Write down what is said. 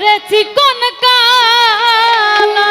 ওরে চিকন কালা?